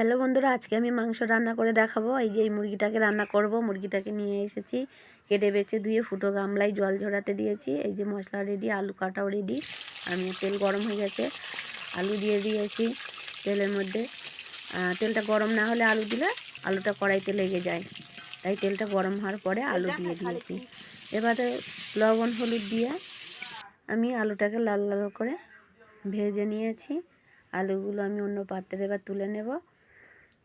Hello বন্ধুরা আজকে আমি মাংস রান্না করে দেখাবো। এই যে এই মুরগিটাকে রান্না করব। মুরগিটাকে নিয়ে এসেছি। কেটে বেছে ধুয়ে ফুটো গামলায় জল ঝরাতে দিয়েছি। এই যে মশলা রেডি আলু কাটাও রেডি আমি তেল গরম হয়ে গেছে। আলু দিয়ে দিয়েছি তেলের মধ্যে। তেলটা গরম না হলে আলু দিলে আলুটা কড়াইতে লেগে যায়। তাই তেলটা গরম হওয়ার পরে আলু দিয়ে দিয়েছি। এবারে লবণ হলুদ দিয়ে আমি আলুটাকে লাল লাল করে ভেজে নিয়েছি। আলুগুলো আমি অন্য পাত্রে এবার তুলে নেব।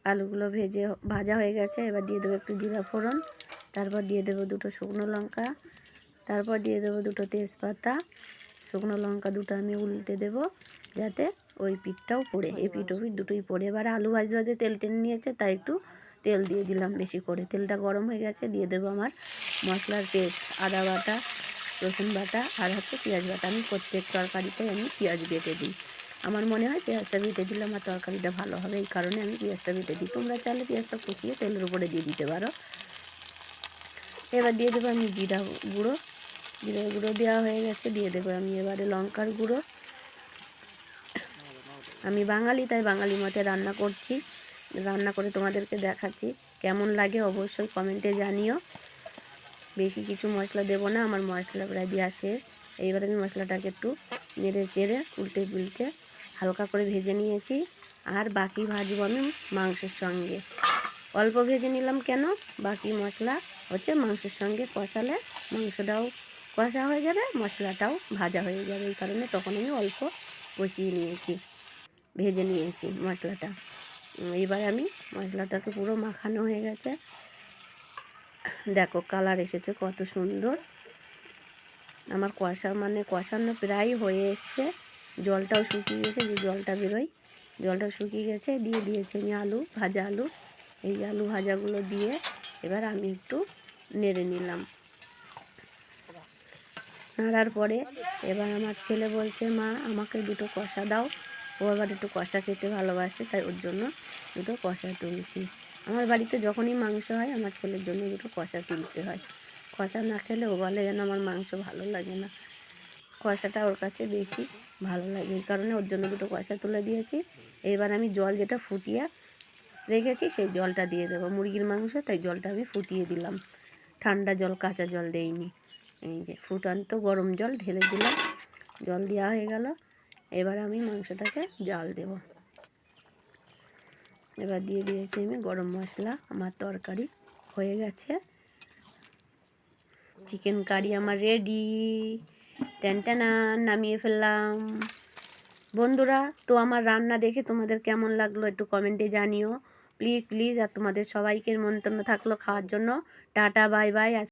আলুগুলো ভেজে ভাজা হয়ে গেছে। এবার দিয়ে দেবো একটু জিরা ফোড়ন। তারপর দিয়ে দেবো দুটো শুকনো লঙ্কা। তারপর দিয়ে দেবো দুটো তেজপাতা। শুকনো লঙ্কা দুটো আমি উল্টে দেবো যাতে ওই পিঠটাও পড়ে। এই পিঠ পিঠ দুটোই পড়ে। এবার আলু ভাজ ভাজে তেল টেনে নিয়েছে তাই একটু তেল দিয়ে দিলাম বেশি করে। তেলটা গরম হয়ে গেছে দিয়ে দেবো আমার মশলার পেস্ট আদা বাটা রসুন বাটা আর হচ্ছে পেঁয়াজ বাটা। আমি প্রত্যেক তরকারিতে আমি পেঁয়াজ বেটে দিই। আমার মনে হয় পেঁয়াজটা বেটে দিলে আমার তরকারিটা ভালো হবে, এই কারণে আমি পেঁয়াজটা বেটে দিই। তোমরা চাইলে পেঁয়াজটা কুচিয়ে তেলের উপরে দিয়ে দিতে পারো। এবার দিয়ে দেবো আমি জিরা গুঁড়ো। জিরা গুঁড়ো দেওয়া হয়ে গেছে, দিয়ে দেবো আমি এবারে লঙ্কার গুঁড়ো। আমি বাঙালি, তাই বাঙালি মতে রান্না করছি। রান্না করে তোমাদেরকে দেখাচ্ছি, কেমন লাগে অবশ্যই কমেন্টে জানিও। বেশি কিছু মশলা দেবো না, আমার মশলা প্রায় দেওয়া শেষ। এইবার আমি মশলাটাকে একটু নেড়ে চেড়ে উল্টে পুলটে হালকা করে ভেজে নিয়েছি। আর বাকি ভাজবো আমি মাংসের সঙ্গে। অল্প ভেজে নিলাম কেন? বাকি মশলা হচ্ছে মাংসের সঙ্গে কষালে মাংসটাও কষা হয়ে যাবে, মশলাটাও ভাজা হয়ে যাবে। এই কারণে তখন আমি অল্প কষিয়ে নিয়েছি, ভেজে নিয়েছি মশলাটা। এবার আমি মশলাটাকে পুরো মাখানো হয়ে গেছে। দেখো কালার এসেছে কত সুন্দর। আমার কষা মানে কষানো প্রায় হয়ে এসছে। জলটাও শুকিয়ে গেছে, যে জলটা বেরোয় জলটা শুকিয়ে গেছে, দিয়ে দিয়েছি আমি আলু, ভাজা আলু। এই আলু ভাজাগুলো দিয়ে এবার আমি একটু নেড়ে নিলাম। নাড়ার পরে এবার আমার ছেলে বলছে, মা, আমাকে দুটো কষা দাও। ও আবার একটু কষা খেতে ভালোবাসে, তাই ওর জন্য দুটো কষা তুলছি। আমার বাড়িতে যখনই মাংস হয়, আমার ছেলের জন্য দুটো কষা তুলতে হয়। কষা না খেলে ও বলে যেন আমার মাংস ভালো লাগে না। কষাটা ওর কাছে বেশি ভালো লাগে, এই কারণে ওর জন্য দুটো কষা তুলে দিয়েছি। এবার আমি জল যেটা ফুটিয়ে রেখেছি, সেই জলটা দিয়ে দেবো। মুরগির মাংস, তাই জলটা আমি ফুটিয়ে দিলাম। ঠান্ডা জল, কাঁচা জল দেইনি। এই যে ফুটান্ত গরম জল ঢেলে দিলাম, জল দেওয়া হয়ে গেল। এবার আমি মাংসটাকে জল দেব। এবার দিয়ে দিয়েছি আমি গরম মশলা। আমার তরকারি হয়ে গেছে। চিকেন কারি আমার রেডি ট্যান্টানা নামিয়ে ফেললাম। বন্ধুরা, তো আমার রান্না দেখে তোমাদের কেমন লাগল একটু কমেন্টে জানিও। প্লিজ প্লিজ আর তোমাদের সবাইকে মন্তব্য থাকল খাওয়ার জন্য। Tata bye bye